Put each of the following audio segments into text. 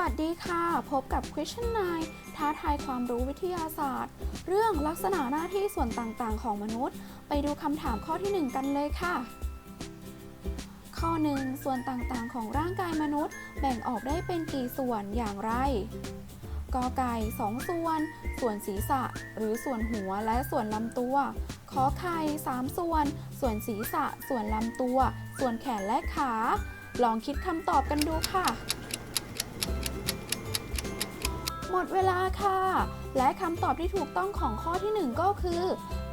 วัสดีค่ะ พบกับ Question 9 ท้าทายความรู้วิทยาศาสตร์ เรื่องลักษณะหน้าที่ส่วนต่างๆ ของมนุษย์ ไปดูคำถามข้อที่ 1 กันเลยค่ะ ข้อ 1 ส่วนต่างๆ ของร่างกายมนุษย์ แบ่งออกได้เป็นกี่ส่วนอย่างไรกอไก่ 2 ส่วน ส่วนศีรษะ หรือส่วนหัวและส่วนลำตัวขอไข่3ส่วน ส่วนศีรษะ ส่วนลำตัว ส่วนแขนและขา ลองคิดคำตอบกันดูค่ะ หมดเวลาค่ะ และคำตอบที่ถูกต้องของข้อที่ 1 ก็คือ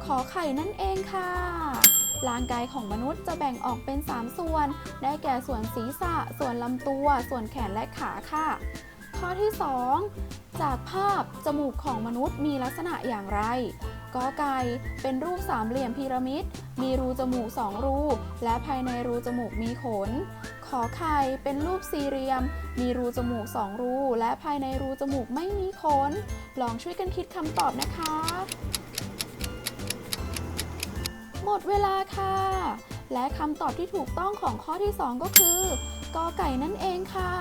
ขอไข่นั่นเองค่ะ ร่างกายของมนุษย์จะแบ่งออกเป็น 3 ส่วน ได้แก่ส่วนศีรษะ ส่วนลำตัว ส่วนแขนและขาค่ะ ข้อที่ 2 จากภาพจมูกของมนุษย์มีลักษณะอย่างไรกอไก่เป็นรูปสามเหลี่ยมพีระมิด มีรูจมูก2รู และภายในรูจมูกมีขน ขอไข่เป็นรูปสี่เหลี่ยม มีรูจมูก2รู และภายในรูจมูกไม่มีขน ลองช่วยกันคิดคำตอบนะคะ หมดเวลาค่ะ และคำตอบที่ถูกต้องของข้อที่ 2 ก็คือกอไก่นั่นเองค่ะ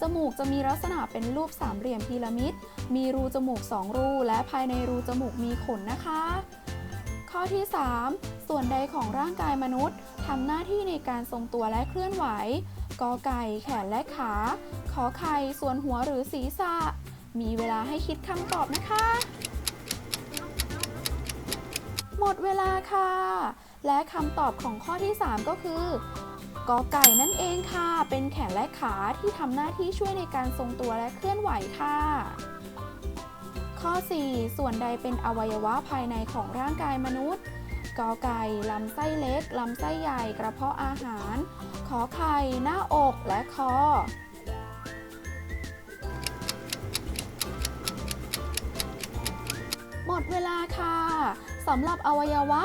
จมูกจะมีลักษณะเป็นรูปสามเหลี่ยมพีระมิด มีรูจมูก2รู และภายในรูจมูกมีขนนะคะ ข้อที่ 3 ส่วนใดของร่างกายมนุษย์ทำหน้าที่ในการทรงตัวและเคลื่อนไหวกอไก่แขนและขา ขอไข่ส่วนหัวหรือศีรษะ มีเวลาให้คิดคำตอบนะคะ หมดเวลาค่ะ และคำตอบของข้อที่ 3 ก็คือกอไก่นั่นเองค่ะ เป็นแขนและขาที่ทำหน้าที่ช่วยในการทรงตัวและเคลื่อนไหวค่ะ ข้อ 4 ส่วนใดเป็นอวัยวะภายในของร่างกายมนุษย์กอไก่ ลำไส้เล็ก ลำไส้ใหญ่ กระเพาะอาหาร ขอไข่ หน้าอกและคอ หมดเวลาค่ะ สำหรับอวัยวะ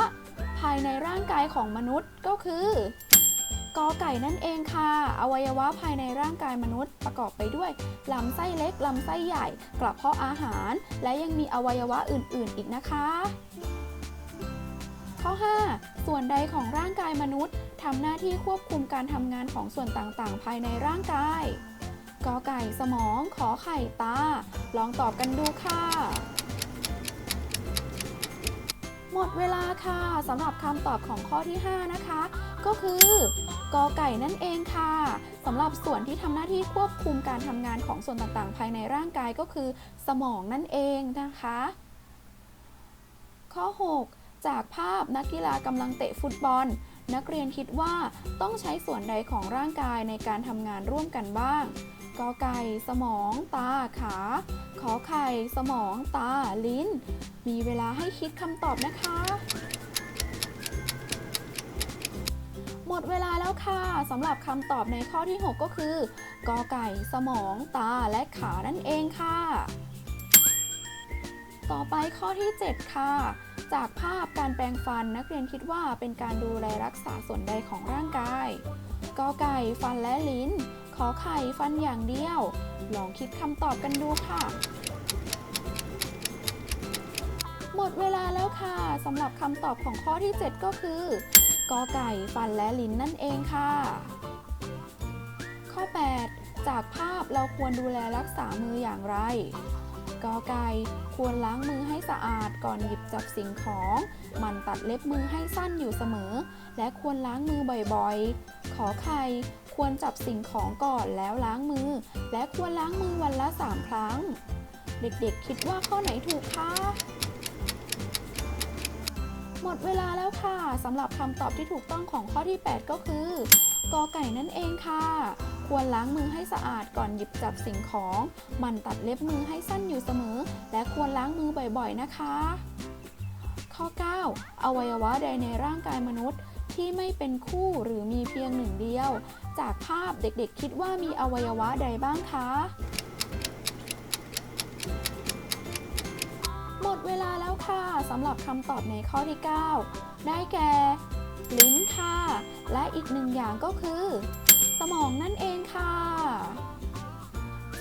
ภายในร่างกายของมนุษย์ก็คือ กอไก่นั่นเองค่ะ อวัยวะภายในร่างกายมนุษย์ประกอบไปด้วยลำไส้เล็ก ลำไส้ใหญ่ กระเพาะอาหาร และยังมีอวัยวะอื่น ๆ อีกนะคะ ข้อ 5 ส่วนใดของร่างกายมนุษย์ทำหน้าที่ควบคุมการทำงานของส่วนต่าง ๆ ภายในร่างกายกอไก่สมอง ขอไข่ตา ลองตอบกันดูค่ะ หมดเวลาค่ะสำหรับคำตอบของข้อที่ 5 นะคะ ก็คือกอไก่นั่นเองค่ะสำหรับส่วนที่ทำหน้าที่ควบคุมการทำงานของส่วนต่างๆ ภายในร่างกายก็คือ สมองนั่นเองนะคะ ข้อ 6 จากภาพนักกีฬากำลังเตะฟุตบอล นักเรียนคิดว่าต้องใช้ส่วนใดของร่างกายในการทำงานร่วมกันบ้าง กอไก่สมองตาขา ขอไข่สมองตาลิ้น มีเวลาให้คิดคำตอบนะคะ หมดเวลาแล้วค่ะสำหรับคำตอบในข้อที่ 6 ก็คือกอไก่สมองตาและขานั่นเองค่ะ ต่อไปข้อที่ 7 ค่ะจากภาพการแปรงฟันนักเรียนคิดว่าเป็นการดูแลรักษาส่วนใดของร่างกาย กอไก่ฟันและลิ้น อไข่ฟันอย่างเดียว ลองคิดคำตอบกันดูค่ะ หมดเวลาแล้วค่ะสำหรับคำตอบของข้อที่ 7 ก็คือกอไก่ฟันและลิ้นนั่นเองค่ะ ข้อ 8 จากภาพเราควรดูแลรักษามืออย่างไรกอไก่ควรล้างมือให้สะอาดก่อนหยิบจับสิ่งของมันตัดเล็บมือให้สั้นอยู่เสมอ และควรล้างมือบ่อยๆ ขอไข่ ควรจับสิ่งของก่อนแล้วล้างมือ และควรล้างมือวันละ 3 ครั้ง เด็กๆ คิดว่าข้อไหนถูกคะหมดเวลาแล้วค่ะสำหรับคำตอบที่ถูกต้องของข้อที่ 8 ก็คือกอไก่นั่นเองค่ะ ควรล้างมือให้สะอาดก่อนหยิบจับสิ่งของมันตัดเล็บมือให้สั้นอยู่เสมอ และควรล้างมือบ่อยๆนะคะ ข้อ 9 อวัยวะใดในร่างกายมนุษย์ ที่ไม่เป็นคู่หรือมีเพียงหนึ่งเดียว จากภาพเด็กๆ คิดว่ามีอวัยวะใดบ้างคะ หมดเวลาแล้วค่ะสำหรับคำตอบในข้อที่ 9 ได้แก่ลิ้นค่ะ และอีกหนึ่งอย่างก็คือ สมองนั่นเองค่ะ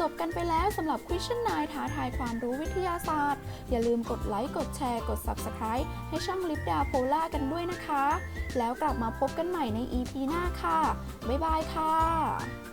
จบกันไปแล้วสำหรับ Question 9ท้าทายความรู้วิทยาศาสตร์ อย่าลืมกดไลค์กดแชร์กด Subscribe ให้ช่องลิปดาโพล่ากันด้วยนะคะ แล้วกลับมาพบกันใหม่ใน EP หน้าค่ะ บ๊ายบายค่ะ